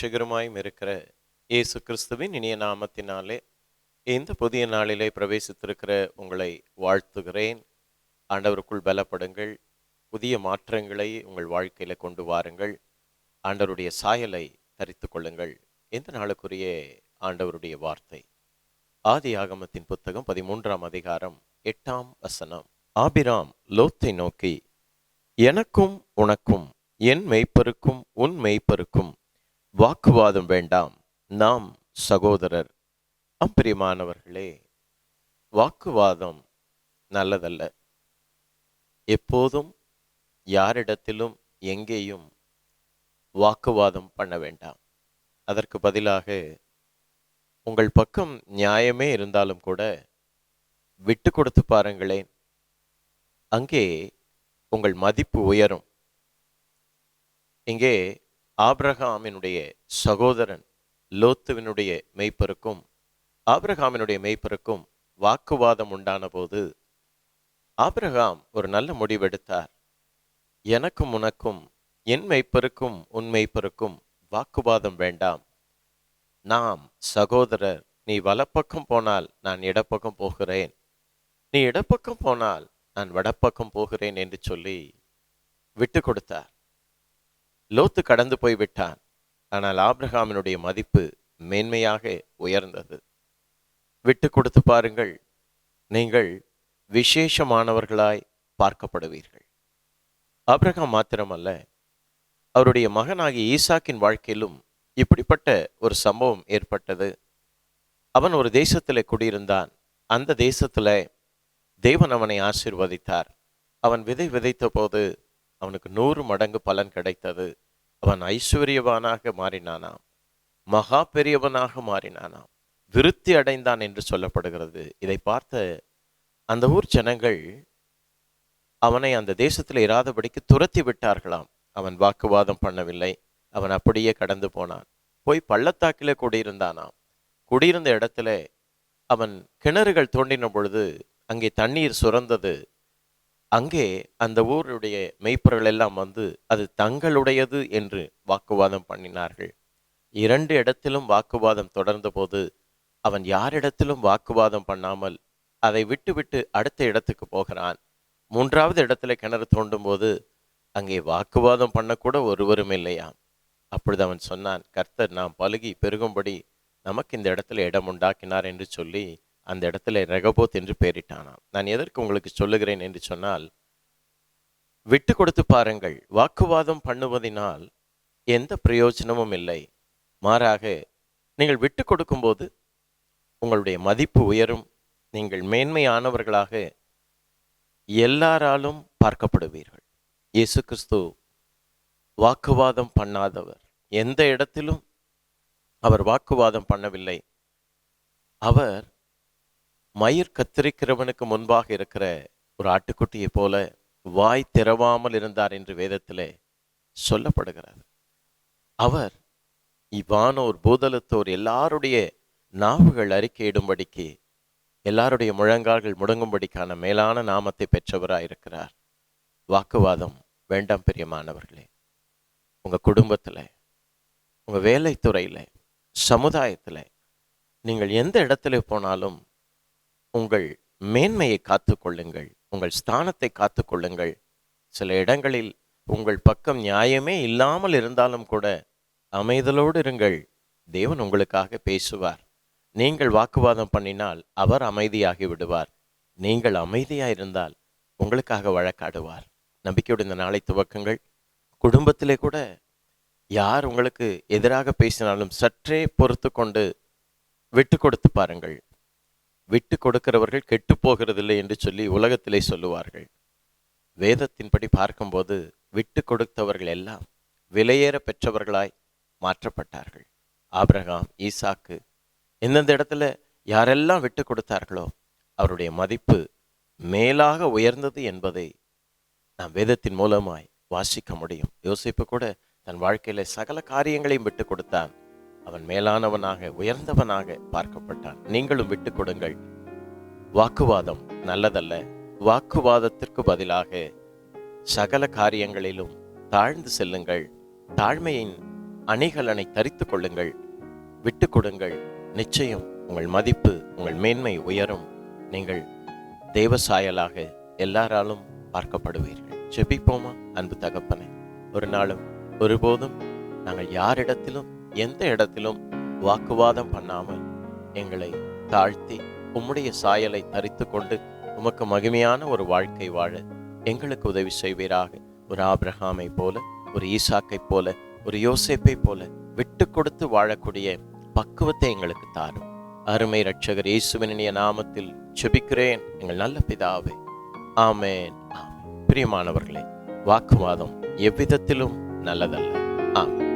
இரட்சகருமாயும் இருக்கிற இயேசு கிறிஸ்துவின் இனிய நாமத்தினாலே இந்த புதிய நாளிலே பிரவேசித்திருக்கிற உங்களை வாழ்த்துகிறேன். ஆண்டவருக்குள் பலப்படுங்கள். புதிய மாற்றங்களை உங்கள் வாழ்க்கையில கொண்டு வாருங்கள். ஆண்டவருடைய சாயலை தரித்து கொள்ளுங்கள். இந்த நாளுக்குரிய ஆண்டவருடைய வார்த்தை. ஆதி ஆகமத்தின் புத்தகம் பதிமூன்றாம் அதிகாரம் எட்டாம் வசனம். ஆபிராம் லோத்தை நோக்கி எனக்கும் உனக்கும் என் மெய்ப்பருக்கும் உன் மெய்ப்பருக்கும் வாக்குவாதம் வேண்டாம். நாம் சகோதரர். அம்பிரியமானவர்களே வாக்குவாதம் நல்லதல்ல. எப்போதும் யாரிடத்திலும் எங்கேயும் வாக்குவாதம் பண்ண வேண்டாம். அதற்கு பதிலாக உங்கள் பக்கம் நியாயமே இருந்தாலும் கூட விட்டு கொடுத்து பாருங்களேன். அங்கே உங்கள் மதிப்பு உயரும். இங்கே ஆப்ரஹாமினுடைய சகோதரன் லோத்துவினுடைய மெய்ப்பருக்கும் ஆப்ரஹாமினுடைய மெய்ப்பருக்கும் வாக்குவாதம் உண்டான போது ஆப்ரஹாம் ஒரு நல்ல முடிவெடுத்தார். எனக்கும் உனக்கும் என் மெய்ப்பருக்கும் உன் மெய்ப்பருக்கும் வாக்குவாதம் வேண்டாம். நாம் சகோதரர் நீ வலப்பக்கம் போனால் நான் இடப்பக்கம் போகிறேன். நீ இடப்பக்கம் போனால் நான் வடப்பக்கம் போகிறேன் என்று சொல்லி விட்டு கொடுத்தார். லோத்து கடந்து போய் விட்டான். ஆனால் ஆப்ரஹாமினுடைய மதிப்பு மேன்மையாக உயர்ந்தது. விட்டு கொடுத்து பாருங்கள் நீங்கள் விசேஷமானவர்களாய் பார்க்கப்படுவீர்கள். ஆப்ரஹாம் மாத்திரமல்ல அவருடைய மகனாகிய ஈசாக்கின் வாழ்க்கையிலும் இப்படிப்பட்ட ஒரு சம்பவம் ஏற்பட்டது. அவன் ஒரு தேசத்தில் குடியிருந்தான். அந்த தேசத்தில் தேவன் அவனை ஆசிர்வதித்தார். அவன் விதை விதைத்த போது அவனுக்கு நூறு மடங்கு பலன் கிடைத்தது. அவன் ஐஸ்வர்யவானாக மாறினானாம். மகா பெரியவனாக மாறினானாம். விருத்தி அடைந்தான் என்று சொல்லப்படுகிறது. இதை பார்த்த அந்த ஊர் ஜனங்கள் அவனை அந்த தேசத்தில் இராதபடிக்கு துரத்தி விட்டார்களாம். அவன் வாக்குவாதம் பண்ணவில்லை. அவன் அப்படியே கடந்து போனான். போய் பள்ளத்தாக்கிலே குடியிருந்தானாம். குடியிருந்த இடத்துல அவன் கிணறுகள் தோண்டின பொழுது அங்கே தண்ணீர் சுரந்தது. அங்கே அந்த ஊருடைய மெய்ப்பொருள் எல்லாம் வந்து அது தங்களுடையது என்று வாக்குவாதம் பண்ணினார்கள். இரண்டு இடத்திலும் வாக்குவாதம் தொடர்ந்த போது அவன் யாரிடத்திலும் வாக்குவாதம் பண்ணாமல் அதை விட்டு விட்டு அடுத்த இடத்துக்கு போகிறான். மூன்றாவது இடத்துல கிணறு தோண்டும் போது அங்கே வாக்குவாதம் பண்ணக்கூட ஒருவரும் இல்லையாம். அப்பொழுது அவன் சொன்னான் கர்த்தர் நாம் பழுகி பெருகும்படி நமக்கு இந்த இடத்துல இடம் உண்டாக்கினார் என்று சொல்லி அந்த இடத்துல ரெகபோத் என்று பெயரிட்டானாம். நான் எதற்கு உங்களுக்கு சொல்லுகிறேன்? என்று சொன்னால் விட்டு கொடுத்து பாருங்கள். வாக்குவாதம் பண்ணுவதினால் எந்த பிரயோஜனமும் இல்லை. மாறாக நீங்கள் விட்டு கொடுக்கும்போது உங்களுடைய மதிப்பு உயரும். நீங்கள் மேன்மையானவர்களாக எல்லாராலும் பார்க்கப்படுவீர்கள். இயேசு கிறிஸ்து வாக்குவாதம் பண்ணாதவர். எந்த இடத்திலும் அவர் வாக்குவாதம் பண்ணவில்லை. அவர் மயிர் கத்திரிக்கிறவனுக்கு முன்பாக இருக்கிற ஒரு ஆட்டுக்குட்டியை போல வாய் திறவாமல் இருந்தார் என்று வேதத்திலே சொல்லப்படுகிறது அவர் இவ்வானோர் பூதலத்தோர் எல்லாருடைய நாவுகள் அறிக்கையிடும்படிக்கு எல்லாருடைய முழங்கால்கள் முடங்கும்படிக்கான மேலான நாமத்தை பெற்றவராய் இருக்கிறார். வாக்குவாதம் வேண்டாம் பிரியமானவர்களே. உங்க குடும்பத்துல உங்க வேலைத்துறையில் சமுதாயத்துல நீங்கள் எந்த இடத்துல போனாலும் உங்கள் மேன்மையை காத்து கொள்ளுங்கள் உங்கள் ஸ்தானத்தை காத்து கொள்ளுங்கள் சில இடங்களில் உங்கள் பக்கம் நியாயமே இல்லாமல் இருந்தாலும் கூட அமைதலோடு இருங்கள். தேவன் உங்களுக்காக பேசுவார். நீங்கள் வாக்குவாதம் பண்ணினால் அவர் அமைதியாகி விடுவார். நீங்கள் அமைதியாக இருந்தால் உங்களுக்காக வழக்காடுவார். நம்பிக்கையோடு இந்த நாளை துவக்கங்கள். குடும்பத்திலே கூட யார் உங்களுக்கு எதிராக பேசினாலும் சற்றே பொறுத்து கொண்டு விட்டு கொடுத்து பாருங்கள். விட்டு கொடுக்கிறவர்கள் கெட்டு போகிறதில்லை என்று சொல்லி உலகத்திலே சொல்லுவார்கள். வேதத்தின்படி பார்க்கும்போது விட்டு கொடுத்தவர்கள் எல்லாம் விலையேற பெற்றவர்களாய் மாற்றப்பட்டார்கள். ஆபிரகாம் ஈசாக்கு எந்தெந்த இடத்துல யாரெல்லாம் விட்டு கொடுத்தார்களோ அவருடைய மதிப்பு மேலாக உயர்ந்தது என்பதை நாம் வேதத்தின் மூலமாய் வாசிக்க முடியும். யோசிப்பு கூட தன் வாழ்க்கையில சகல காரியங்களையும் விட்டு கொடுத்தான். அவன் மேலானவனாக உயர்ந்தவனாக பார்க்கப்பட்டான். நீங்களும் விட்டு கொடுங்கள். வாக்குவாதம் நல்லதல்ல. வாக்குவாதத்திற்கு பதிலாக சகல காரியங்களிலும் தாழ்ந்து செல்லுங்கள். தாழ்மையின் அணிகலனை தரித்துக் கொள்ளுங்கள். விட்டு கொடுங்கள். நிச்சயம் உங்கள் மதிப்பு உங்கள் மேன்மை உயரும். நீங்கள் தேவசாயலாக எல்லாராலும் பார்க்கப்படுவீர்கள். செபிப்போமா அன்பு தகப்பனை? ஒரு நாளும் ஒருபோதும் நாங்கள் யாரிடத்திலும் எந்த இடத்திலும் வாக்குவாதம் பண்ணாமல் எங்களை தாழ்த்தி உம்முடைய சாயலை தரித்து கொண்டு உமக்கு மகிமையான ஒரு வாழ்க்கை வாழ எங்களுக்கு உதவி செய்வீராக. ஒரு ஆபிரகாமை போல ஒரு ஈசாக்கை போல ஒரு யோசேப்பை போல விட்டு கொடுத்து வாழக்கூடிய பக்குவத்தை எங்களுக்கு தாரும். அருமை ரட்சகர் இயேசுவினிய நாமத்தில் செபிக்கிறேன் எங்கள் நல்ல பிதாவே ஆமேன். பிரியமானவர்களே வாக்குவாதம் எவ்விதத்திலும் நல்லதல்ல. ஆமென்.